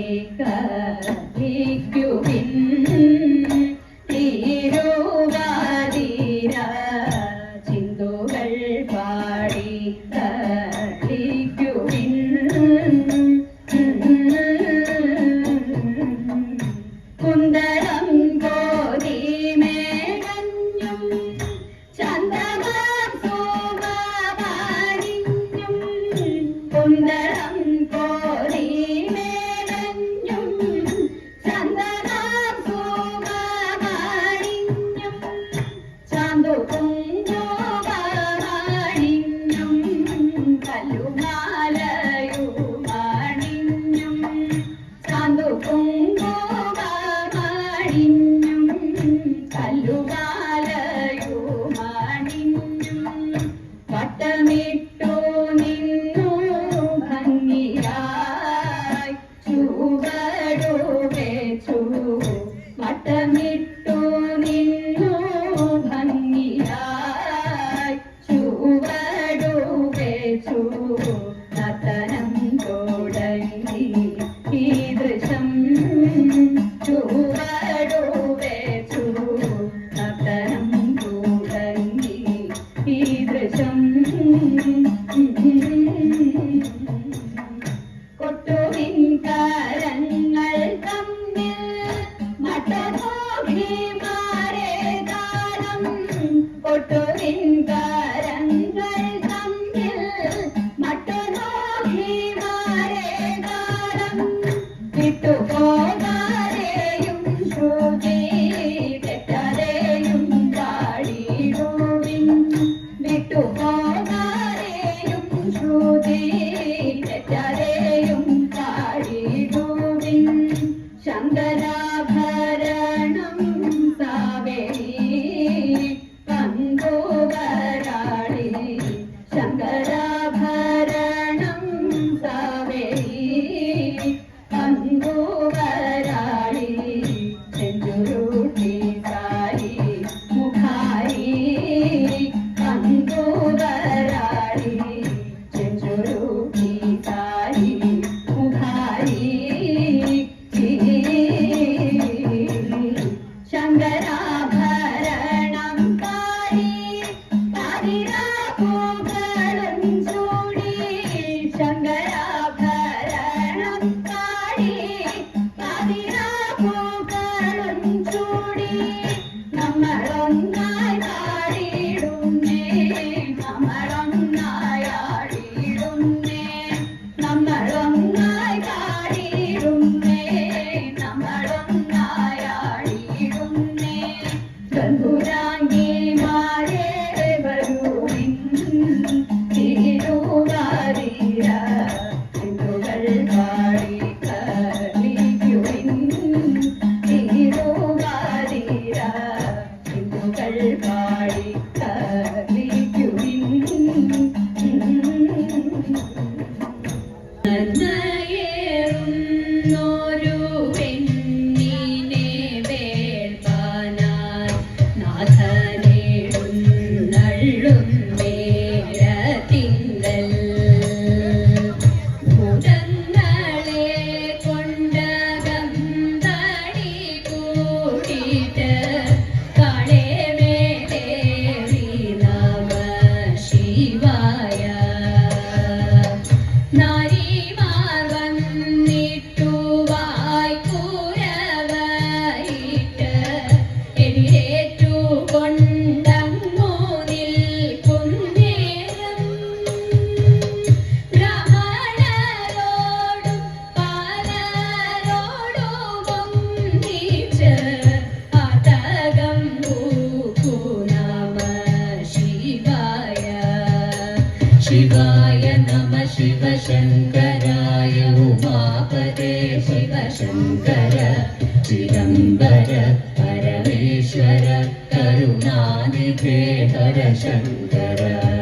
一个 കരുണാനിധേ ഹരശങ്കര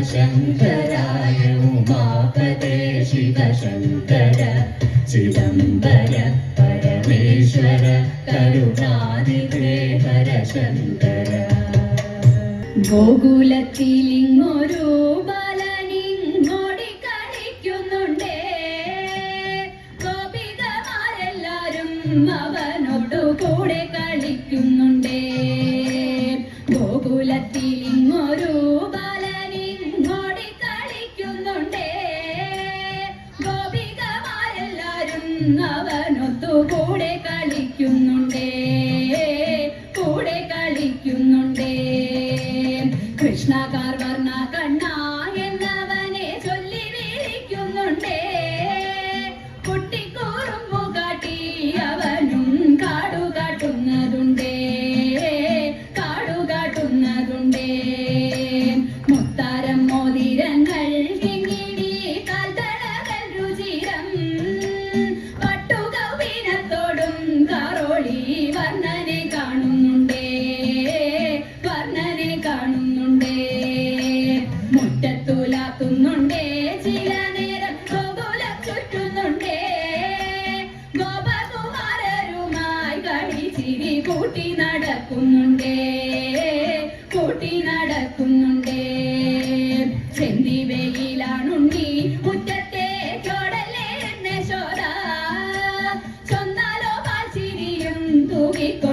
ശിവശങ്കരായ ഉമാപതേ Sivasankara Chidambara Parameshwara കരുണാനിധേ ഹരശങ്കര. ഗോകുലത്തിലിങ്ങോരോ bonito.